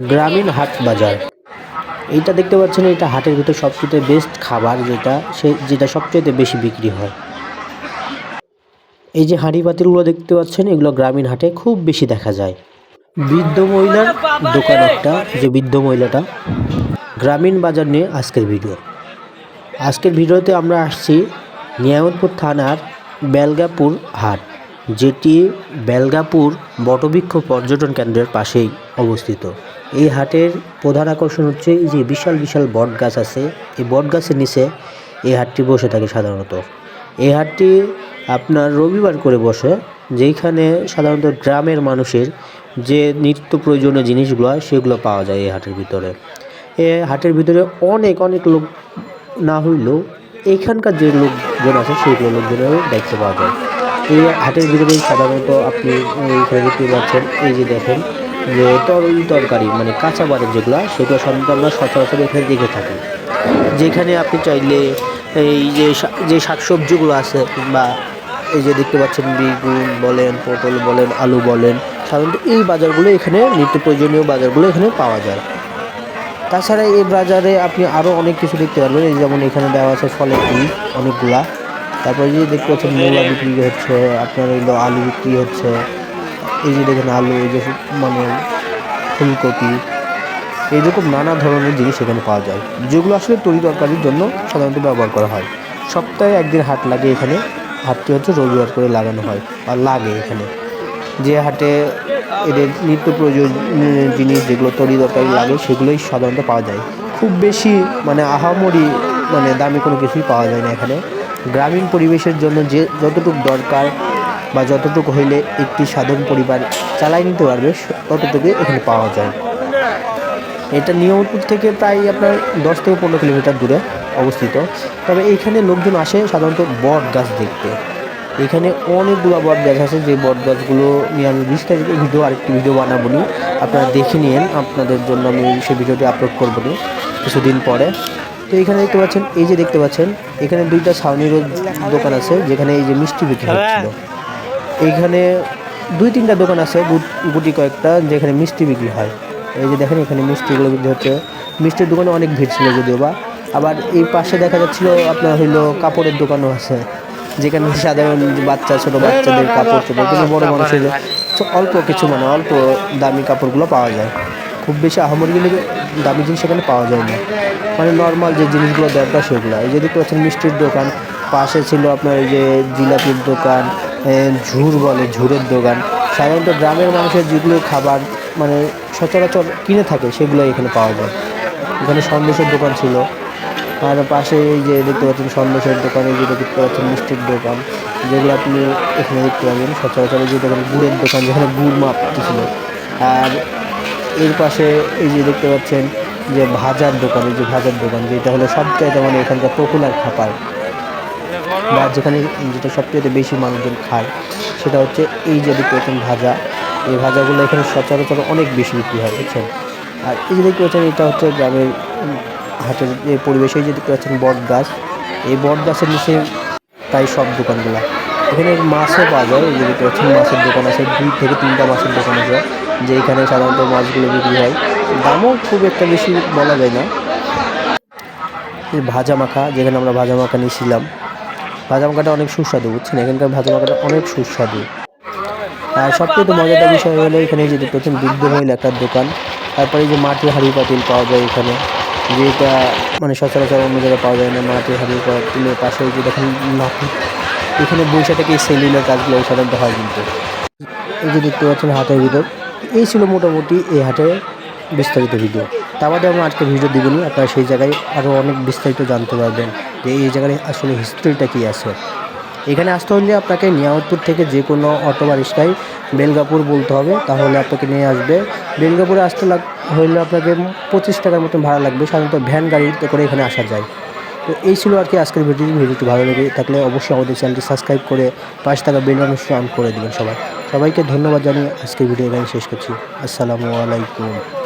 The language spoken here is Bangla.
গ্রামীণ হাট বাজার। এইটা দেখতে পাচ্ছেন, এটা হাটের ভিতর সবচেয়ে বেস্ট খাবার যেটা, সে, যেটা সবচেয়ে বেশি বিক্রি হয়। এই যে হাঁড়ি পাতিলগুলো দেখতে পাচ্ছেন, এগুলো গ্রামীণ হাটে খুব বেশি দেখা যায়। বৃদ্ধ মহিলার দোকান একটা, যে বৃদ্ধ মহিলাটা। গ্রামীণ বাজার নিয়ে আজকের ভিডিও। আজকের ভিডিওতে আমরা আসছি নিয়ামতপুর থানার বেলগাপুর হাট, যেটি বেলগাপুর বটবৃক্ষ পর্যটন কেন্দ্রের পাশেই অবস্থিত। এই হাটের প্রধান আকর্ষণ হচ্ছে এই যে বিশাল বিশাল বট গাছ আছে। এই বট গাছের নিচে এই হাটটি বসে থাকে সাধারণত। এই হাটটি আপনার রবিবার করে বসে যেখানে সাধারণত গ্রামের মানুষের যে নিত্য প্রয়োজনীয় জিনিসগুলো হয়, সেগুলো পাওয়া যায় এই হাটের ভিতরে। এ হাটের ভিতরে অনেক অনেক লোক না হইলেও এইখানকার যে লোকজন আছে, সেইগুলো লোকজনেরও দেখতে পাওয়া যায়। এই হাটের ভিতরে সাধারণত আপনি এইখানে দেখতে পাচ্ছেন, এই যে দেখেন যে তরল তরকারি মানে কাঁচা বাজার যেগুলো, সেগুলো সাধারণত আমরা সচরাচর এখানে দেখে থাকি। যেখানে আপনি চাইলে এই যে যে শাকসবজিগুলো আছে, বা এই যে দেখতে পাচ্ছেন বেগুন বলেন, পটল বলেন, আলু বলেন, সাধারণত এই বাজারগুলো এখানে নিত্য প্রয়োজনীয় বাজারগুলো এখানে পাওয়া যায়। তাছাড়া এই বাজারে আপনি আরও অনেক কিছু দেখতে পারবেন, এই যেমন এখানে দেওয়া আছে ফলের বীজ অনেকগুলা। তারপরে যে দেখতে পাচ্ছেন মূলা বিক্রি হচ্ছে, আপনার হইল আলু বিক্রি হচ্ছে। এই যে দেখেন আলু, এই যে মানে ফুলকপি, এইরকম নানা ধরনের জিনিস এখানে পাওয়া যায়, যেগুলো আসলে তরি তরকারির জন্য সাধারণত ব্যবহার করা হয়। সপ্তাহে একদিন হাট লাগে এখানে, হাটটি হচ্ছে রবিবার করে লাগানো হয় আর লাগে এখানে। যে হাটে এদের নিত্য প্রয়োজনীয় জিনিস যেগুলো তরি তরকারি লাগে, সেগুলোই সাধারণত পাওয়া যায়। খুব বেশি মানে আহামরি মানে দামি কোনো কিছুই পাওয়া যায় না এখানে। গ্রামীণ পরিবেশের জন্য যে যতটুকু দরকার বা যতটুকু হইলে একটি সাধারণ পরিবার চালাই নিতে পারবে ততটুকু এখানে পাওয়া যায়। এটা নিয়মপুর থেকে প্রায় আপনার দশ থেকে পনেরো কিলোমিটার দূরে অবস্থিত। তবে এইখানে লোকজন আসে সাধারণত বট গাছ দেখতে। এখানে অনেকগুলো বট গাছ আছে, যে বট গাছগুলো নিয়ে আমি বিস্তারিত ভিডিও, আরেকটি ভিডিও বানাবো নি। আপনারা দেখে নিন আপনাদের জন্য আমি সেই ভিডিওটি আপলোড করব নি কিছুদিন পরে। তো এখানে দেখতে পাচ্ছেন, এই যে দেখতে পাচ্ছেন, এখানে দুইটা ছাউনির দোকান আছে, যেখানে এই যে মিষ্টি বিক্রি হচ্ছিল। এইখানে দুই তিনটা দোকান আছে গুটি কয়েকটা, যেখানে মিষ্টি বিক্রি হয়। এই যে দেখেন এখানে মিষ্টিগুলো বিক্রি হচ্ছে। মিষ্টির দোকানে অনেক ভিড় ছিল যদিও বা। আবার এই পাশে দেখা যাচ্ছিল আপনার হইল কাপড়ের দোকানও আছে, যেখানে সাধারণ বাচ্চা, ছোট বাচ্চাদের কাপড় চোপড় কিন্তু বড় মানুষের অল্প কিছু মানে অল্প দামি কাপড়গুলো পাওয়া যায়। খুব বেশি আহামরি কিন্তু দামি জিনিস এখানে পাওয়া যায় না। মানে নর্মাল যে জিনিসগুলো দরকার সেগুলো। এই যে দেখতে মিষ্টির দোকান, পাশে ছিল আপনার এই যে জিলাপির দোকান ঝুর বলে, ঝুরের দোকান। সাধারণত গ্রামের মানুষের যেগুলো খাবার মানে সচরাচর কিনে থাকে সেগুলো এখানে পাওয়া যায়। এখানে সন্দেশের দোকান ছিল। আর পাশে এই যে দেখতে পাচ্ছেন, সন্দেশের দোকান এই যে দেখতে পাচ্ছেন, মিষ্টির দোকান, যেগুলো আপনি এখানে দেখতে পাবেন। সচরাচর যে দেখেন, গুড়ের দোকান, যেখানে গুড় মাপতে ছিল। আর এর পাশে এই যে দেখতে পাচ্ছেন, যে ভাজার দোকান, এই যে ভাজার দোকান, যেটা হলো সবচাইতে মানে এখানকার পপুলার খাবার। বা যেখানে যেটা সবচেয়ে বেশি মানুষজন খায়, সেটা হচ্ছে এই যে দেখতে ভাজা। এই ভাজাগুলো এখানে সচরাচর অনেক বেশি বিক্রি হয়, বুঝছেন? আর এই যে দেখতে পাচ্ছেন, এটা হচ্ছে গ্রামের হাটের যে পরিবেশে যে দেখতে পাচ্ছেন বট গাছ। এই বট গাছের নিচে তাই সব দোকানগুলা। এখানে মাছও পাওয়া যায়, এই যে দেখতে পাচ্ছেন মাছের দোকান আছে, দুই থেকে তিনটা মাছের দোকান আছে, যে এখানে সাধারণত মাছগুলো বিক্রি হয়। দামও খুব একটা বেশি বলা যায় না। ভাজা মাখা, যেখানে আমরা ভাজা মাখা নিয়েছিলাম ভাজা মাখাটা অনেক সুস্বাদু, বুঝছেন? এখানকার ভাজা মাখাটা অনেক সুস্বাদু। আর সবচেয়ে মজাদার বিষয় হলো এখানে যে পাচ্ছেন বৃদ্ধ মহিলা একটা দোকান। তারপরে যে মাটির হাঁড়ি পাতিল পাওয়া যায় এখানে, যেটা মানে সচরাচর অন্য জায়গায় পাওয়া যায় না, মাটির হাঁড়ি পাতিলের পাশে যে দেখেন লাঠি এখানে বৈশা থেকে এই কাজগুলো সাধারণত হয় কিন্তু। এই যে দেখতে পাচ্ছেন হাটের ভিতর, এই ছিল মোটামুটি এই হাটের বিস্তারিত ভিডিও। তা বাদে আমরা আজকে ভিডিও দিবনি, আপনারা সেই জায়গায় আরও অনেক বিস্তারিত জানতে পারবেন যে এই জায়গায় আসলে হিস্ট্রিটা কী আছে। এখানে আসতে হলে আপনাকে নিয়ামতপুর থেকে যে কোনো অটো বা রিক্সায় বেলগাপুর বলতে হবে, তাহলে আপনাকে নিয়ে আসবে। বেলগাপুরে আসতে লাগ, হইলে আপনাকে পঁচিশ টাকার মতন ভাড়া লাগবে, সাধারণত ভ্যান গাড়িতে করে এখানে আসা যায়। তো এই ছিল আর কি আজকের ভিডিও ভিডিওটি ভালো লেগে থাকলে অবশ্যই আমাদের চ্যানেলটি সাবস্ক্রাইব করে পাঁচ টাকা বেল অন করে দেবেন সবাই। সবাইকে ধন্যবাদ জানিয়ে আজকের ভিডিও এখানে শেষ করছি। আসসালামু আলাইকুম।